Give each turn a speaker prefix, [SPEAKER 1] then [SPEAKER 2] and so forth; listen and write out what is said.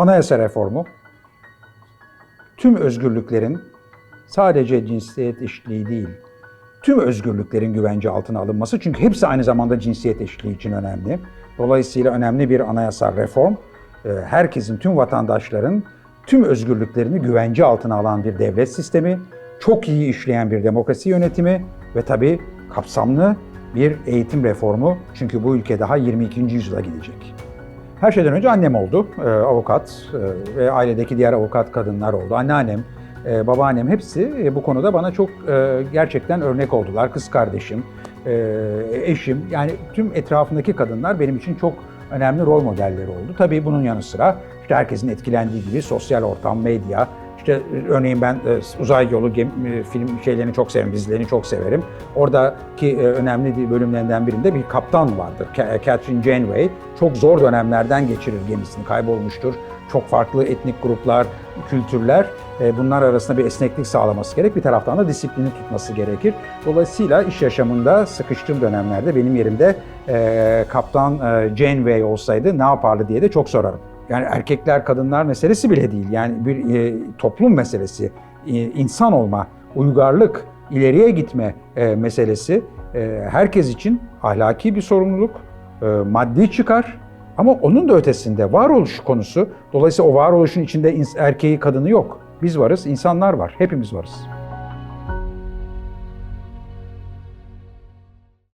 [SPEAKER 1] Anayasa reformu, tüm özgürlüklerin sadece cinsiyet eşitliği değil, tüm özgürlüklerin güvence altına alınması çünkü hepsi aynı zamanda cinsiyet eşitliği için önemli. Dolayısıyla önemli bir anayasal reform, e, herkesin, tüm vatandaşların tüm özgürlüklerini güvence altına alan bir devlet sistemi, çok iyi işleyen bir demokrasi yönetimi ve tabii kapsamlı bir eğitim reformu çünkü bu ülke daha 22. yüzyıla gidecek. Her şeyden önce annem oldu, e, avukat e, ve ailedeki diğer avukat kadınlar oldu. Anneannem, e, babaannem hepsi e, bu konuda bana çok e, gerçekten örnek oldular. Kız kardeşim, e, eşim yani tüm etrafındaki kadınlar benim için çok önemli rol modelleri oldu. Tabii bunun yanı sıra işte herkesin etkilendiği gibi sosyal ortam, medya, işte e, örneğin ben e, uzay yolu gem- e, film şeylerini çok severim, dizilerini çok severim. Oradaki önemli bölümlerinden birinde bir kaptan vardır. Ca- Catherine Janeway. Çok zor dönemlerden geçirir gemisini, kaybolmuştur. Çok farklı etnik gruplar, kültürler bunlar arasında bir esneklik sağlaması gerek. Bir taraftan da disiplini tutması gerekir. Dolayısıyla iş yaşamında sıkıştığım dönemlerde benim yerimde e, kaptan e, Janeway olsaydı ne yapardı diye de çok sorarım. Yani erkekler kadınlar meselesi bile değil. Yani bir e, toplum meselesi, e, insan olma, uygarlık, ileriye gitme e, meselesi e, herkes için ahlaki bir sorumluluk, e, maddi çıkar ama onun da ötesinde varoluş konusu. Dolayısıyla o varoluşun içinde erkeği kadını yok. Biz varız, insanlar var. Hepimiz varız.